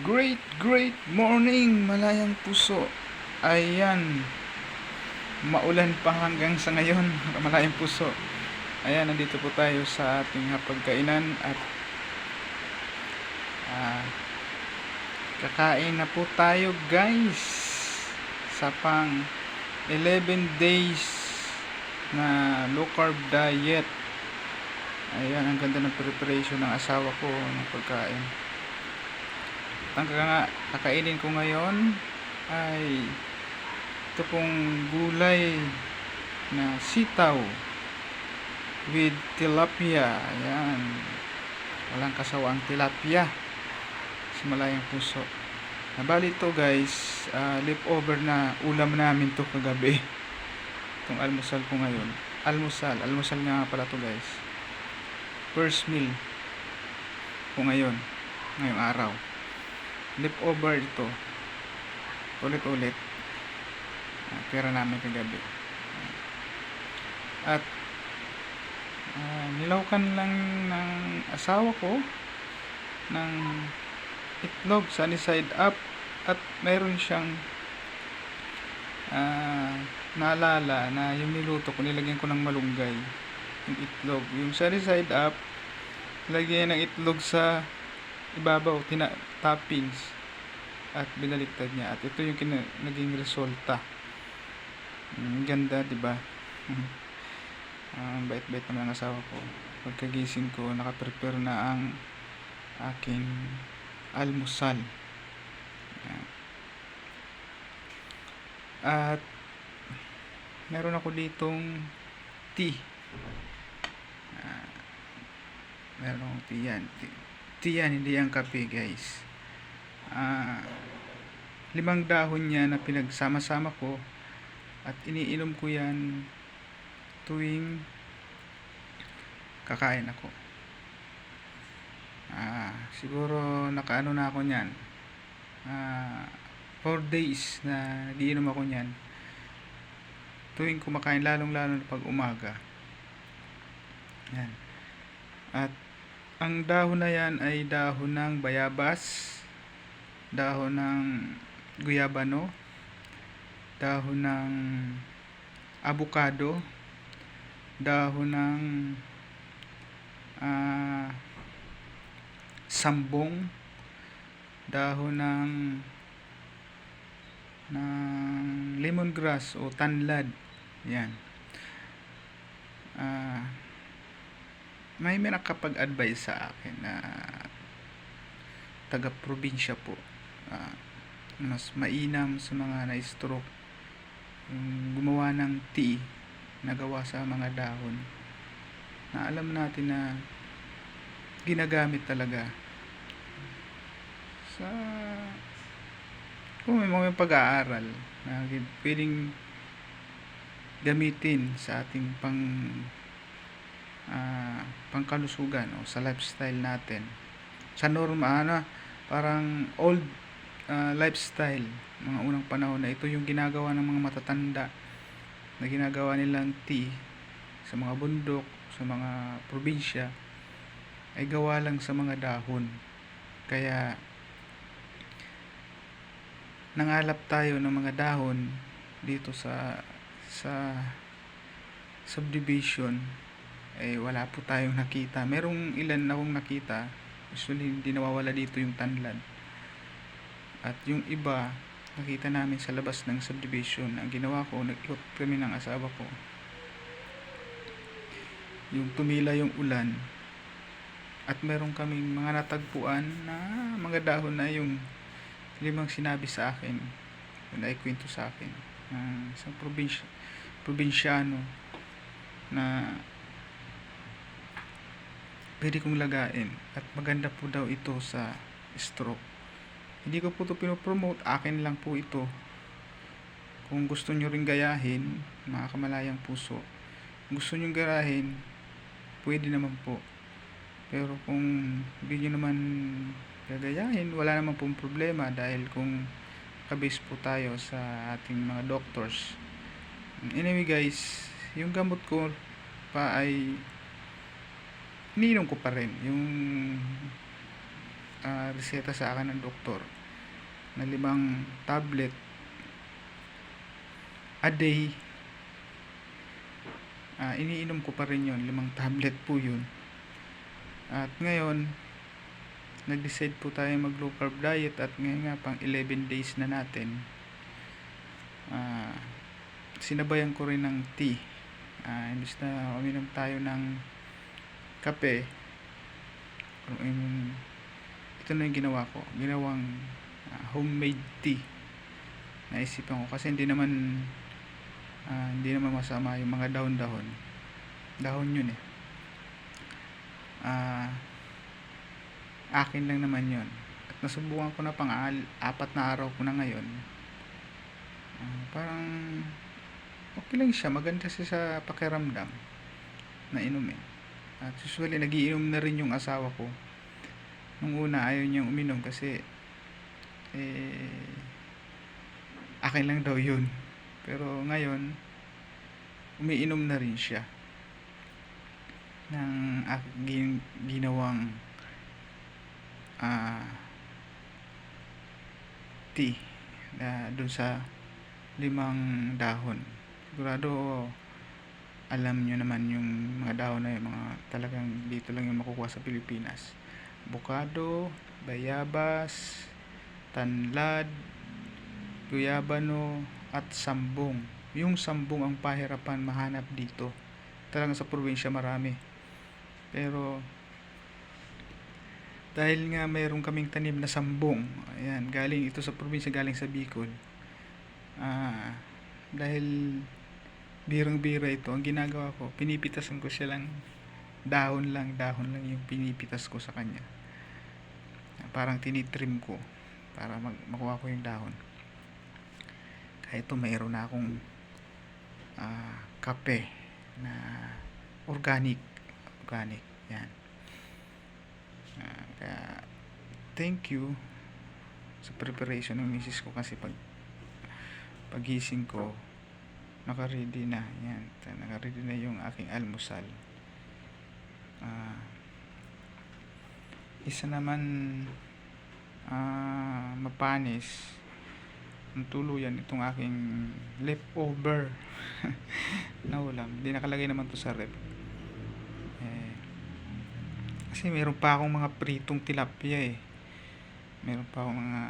Great, great morning, malayang puso. Ayan, maulan pa hanggang sa ngayon, malayang puso. Ayan, nandito po tayo sa ating hapagkainan at ah, kakain na po tayo guys sa pang 11 days na low carb diet. Ayan, ang ganda ng preparation ng asawa ko ng pagkain. Ang kaka- kakainin ko ngayon ay ito pong gulay na sitaw with tilapia. Ayan. Walang kasawa ang tilapia sa malayang puso. Nabali ito guys, ah, leftover na ulam namin to kagabi. Itong almusal ko ngayon. Almusal, almusal nga pala to guys. First meal ko ngayon, ngayong araw leftover ito. Ulit-ulit. Ah, pera namin kagabi. At ah, nilawkan lang ng asawa ko ng itlog sunny side up at mayroon siyang ah, naalala na yung niluto ko nilagyan ko ng malunggay yung itlog. Yung sunny side up lagyan ng itlog sa ibabaw, tina toppings at binaliktad niya. At ito yung kina, naging resulta. Mm, ganda di ba? Ang bait-bait naman ng asawa ko. Pagkagising ko nakaprepare na ang aking almusal. Yan. at meron ako ditong tea. Ah, meron akong tea yan. Tea tea yan, hindi yan kape guys. Ah, limang dahon niya na pinagsama-sama ko at iniinom ko yan tuwing kakain ako. Ah, siguro nakaano na ako niyan. Ah, 4 days na nagiinom ako niyan. Tuwing kumakain lalong-lalo na pag umaga. Yan. At ang dahon na yan ay dahon ng bayabas, dahon ng guyabano, dahon ng avocado, dahon ng ah, sambong, dahon ng ng lemongrass o tanlad. Yan. Ah, may may nakapag-advise sa akin na taga-probinsya po ah, mas mainam sa mga na-stroke gumawa ng tea na gawa sa mga dahon. Na alam natin na ginagamit talaga. Sa kung may mga pag-aaral na pwedeng gamitin sa ating pang ah, pangkalusugan o sa lifestyle natin. Sa norma, ano, parang old ah, lifestyle, mga unang panahon na ito yung ginagawa ng mga matatanda na ginagawa nilang tea sa mga bundok, sa mga probinsya ay gawa lang sa mga dahon. Kaya nangalap tayo ng mga dahon dito sa sa subdivision eh wala po tayong nakita. Merong ilan na akong nakita. Usually hindi nawawala dito yung tanlad. At yung iba, nakita namin sa labas ng subdivision. Ang ginawa ko, nag-ikot kami ng asawa ko. Yung tumila yung ulan. At meron kaming mga natagpuan na mga dahon na yung limang sinabi sa akin. Na ikwento sa akin. Uh, isang probinsya, probinsyano na pwede kong lagain at maganda po daw ito sa stroke. Hindi ko po ito pinopromote akin lang po ito. Kung gusto nyo rin gayahin mga kamalayang puso gusto nyo gayahin pwede naman po. Pero kung hindi nyo naman gagayahin wala naman pong problema dahil kung kabis po tayo sa ating mga doctors. Anyway guys yung gamot ko pa ay iniinom ko pa rin yung ah, reseta sa akin ng doktor na limang tablet a day. Ah, iniinom ko pa rin yun limang tablet po yun. At ngayon nag-decide po tayo mag low carb diet at ngayon nga pang 11 days na natin ah, sinabayan ko rin ng tea. Ah, imbis na uminom tayo ng kape. Um, ito na yung ginawa ko. Ginawang ah, homemade tea. Naisipan ko kasi hindi naman ah, hindi naman masama yung mga dahon-dahon. Dahon yun eh. Ah akin lang naman yun. At nasubukan ko na pang apat na araw ko na ngayon. Ah, parang okay lang siya. Maganda siya sa pakiramdam na inumin at usually nagiinom na rin yung asawa ko. Nung una ayaw niyang uminom kasi eh akin lang daw yun. Pero ngayon umiinom na rin siya ng aking ginawang ah tea na dun sa limang dahon. Sigurado alam nyo naman yung mga dahon na yun mga talagang dito lang yung makukuha sa Pilipinas. Bukado, bayabas tanlad guyabano at sambong. Yung sambong ang pahirapan mahanap dito. Talagang sa probinsya marami. Pero dahil nga mayroon kaming tanim na sambong ayan galing ito sa probinsya galing sa Bicol. Ah dahil birang-bira ito. Ang ginagawa ko pinipitasan ko siya lang. Dahon lang dahon lang yung pinipitas ko sa kanya. Parang tinitrim ko para mag makuha ko yung dahon. Kaya ito mayroon na akong ah, kape na organic. Organic yan. Ah, kaya thank you sa preparation ng misis ko kasi pag pagising ko naka-ready na yan. Naka-ready na yung aking almusal. Ah, isa naman ah, mapanis. Ang tuluyan itong aking leftover. Na ulam. Hindi nakalagay naman to sa rep. Eh, kasi meron pa akong mga pritong tilapia eh. Meron pa akong mga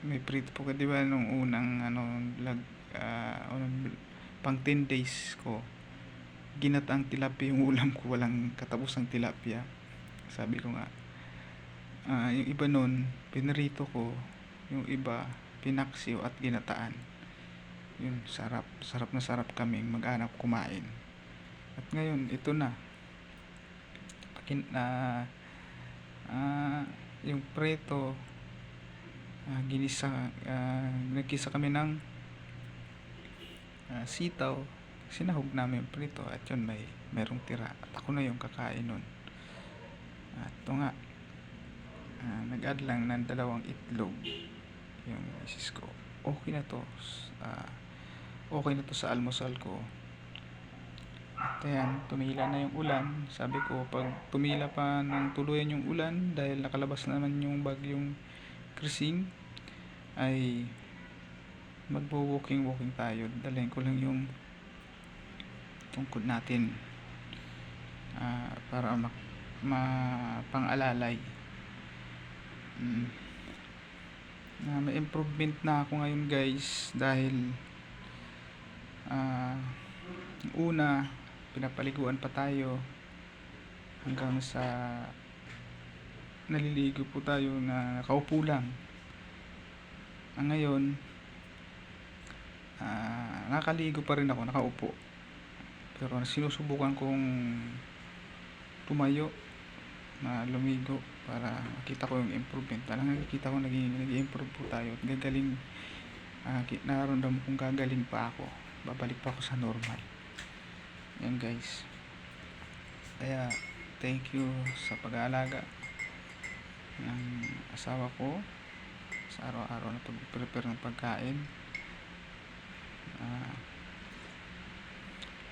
may prito po di ba nung unang ano lag ah, unang, pang 10 days ko ginataang tilapia yung ulam ko walang katapusang tilapia. Sabi ko nga ah, yung iba nun pinrito ko yung iba pinaksiw at ginataan. Yun sarap sarap na sarap kaming mag-anak kumain. At ngayon ito na. Pakin, ah ah, yung preto ah, ginisa ah, nagkisa kami ng ah, sitaw. Sinahog namin yung prito at yun may merong tira. At ako na yung kakain nun. At ito nga ah, nag-add lang ng dalawang itlog. Yung misis ko. Okay na to ah, okay na to sa almusal ko. At ayan tumila na yung ulan. Sabi ko pag tumila pa ng tuluyan yung ulan dahil nakalabas naman yung bagyong krising ay magbo walking walking tayo. Dalhin ko lang yung tungkod natin ah, para ma, ma pang-alalay mm. na may improvement na ako ngayon guys dahil ah, una pinapaliguan pa tayo hanggang sa naliligo po tayo na nakaupo lang. Ang ngayon ah, nakaligo pa rin ako nakaupo. Pero sinusubukan kong tumayo na lumigo para makita ko yung improvement. Talagang nakikita ko naging nag-improve po tayo at gagaling uh, nararamdaman kong gagaling pa ako. Babalik pa ako sa normal. Yan guys. Kaya thank you sa pag-aalaga ng asawa ko sa araw-araw na pag-prepare ng pagkain ah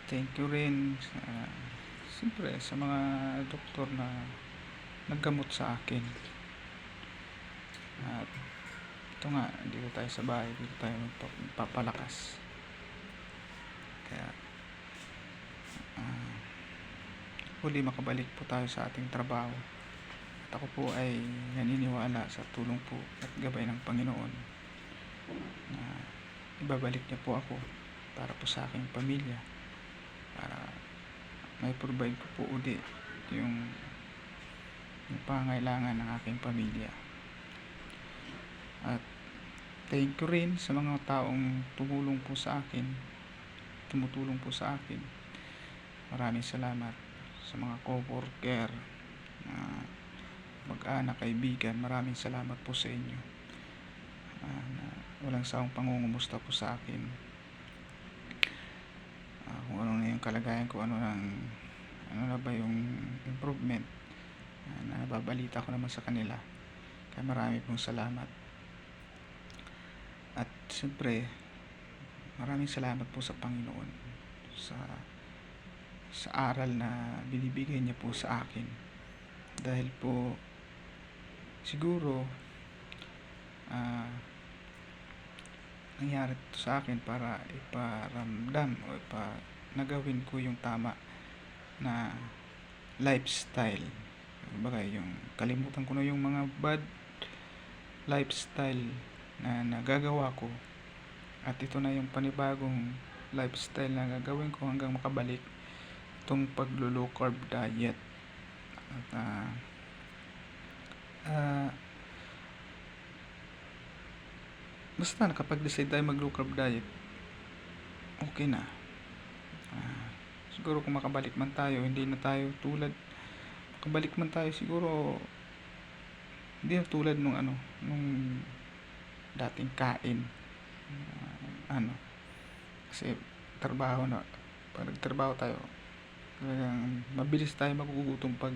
thank you rin sa siyempre sa mga doktor na naggamot sa akin. At ito nga, dito tayo sa bahay, dito tayo magpa- magpapalakas. Kaya, ah, huli makabalik po tayo sa ating trabaho. At ako po ay naniniwala sa tulong po at gabay ng Panginoon na ibabalik niya po ako para po sa aking pamilya. Para may provide ko po uli yung, yung pangailangan ng aking pamilya. At thank you rin sa mga taong tumulong po sa akin tumutulong po sa akin. Maraming salamat sa mga co-worker na mag-anak, kaibigan. Maraming salamat po sa inyo. Na walang sawang pangungumusta po sa akin. Ah, kung ano na yung kalagayan ko ano nang ano na ba yung improvement na nababalita ko naman sa kanila. Kaya marami pong salamat. At siyempre maraming salamat po sa Panginoon sa sa aral na binibigay niya po sa akin. Dahil po siguro nangyari ito sa akin para iparamdam o ipa nagawin ko yung tama na lifestyle. Kumbaga yung kalimutan ko na yung mga bad lifestyle na nagagawa ko. At ito na yung panibagong lifestyle na gagawin ko hanggang makabalik itong paglo low carb diet. At ah ah, basta nakapag-decide tayo mag low carb diet okay na. Ah, siguro kung makabalik man tayo hindi na tayo tulad makabalik man tayo siguro hindi na tulad nung ano nung dating kain. Ah, ano kasi trabaho na pag nagtrabaho tayo talagang mabilis tayo magugutom pag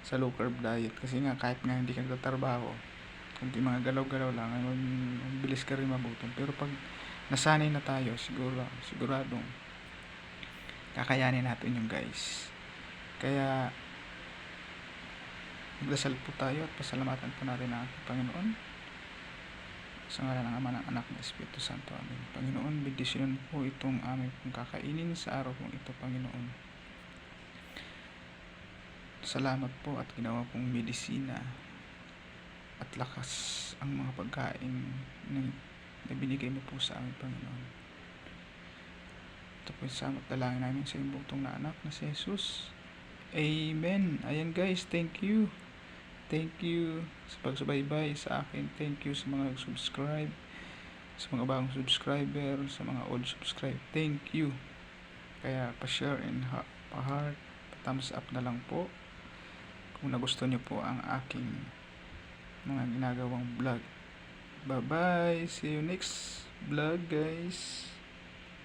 sa low carb diet. Kasi nga kahit nga hindi ka nagtatrabaho kundi mga galaw-galaw lang ay mag- mabilis ka rin magutom pero pag nasanay na tayo siguro siguradong kakayanin natin yung guys kaya magdasal po tayo at pasalamatan po natin ang ating Panginoon sa ngalan ng Ama ng Anak ng Espiritu Santo. Amen. Panginoon, bigdisyon po itong aming pong kakainin sa araw pong ito, Panginoon. Salamat po at ginawa pong medisina at lakas ang mga pagkain na, na binigay mo po sa amin, Panginoon. Ito po yung samot dalangin namin sa iyong buktong na anak na si Jesus. Amen. Ayan guys, thank you. Thank you sa pagsubaybay sa akin. Thank you sa mga nag-subscribe, sa mga bagong subscriber, sa mga old subscribe. Thank you. Kaya pa-share and pa-heart, pa-thumbs up na lang po kung nagustuhan niyo po ang aking mga ginagawang vlog. Bye-bye. See you next vlog guys.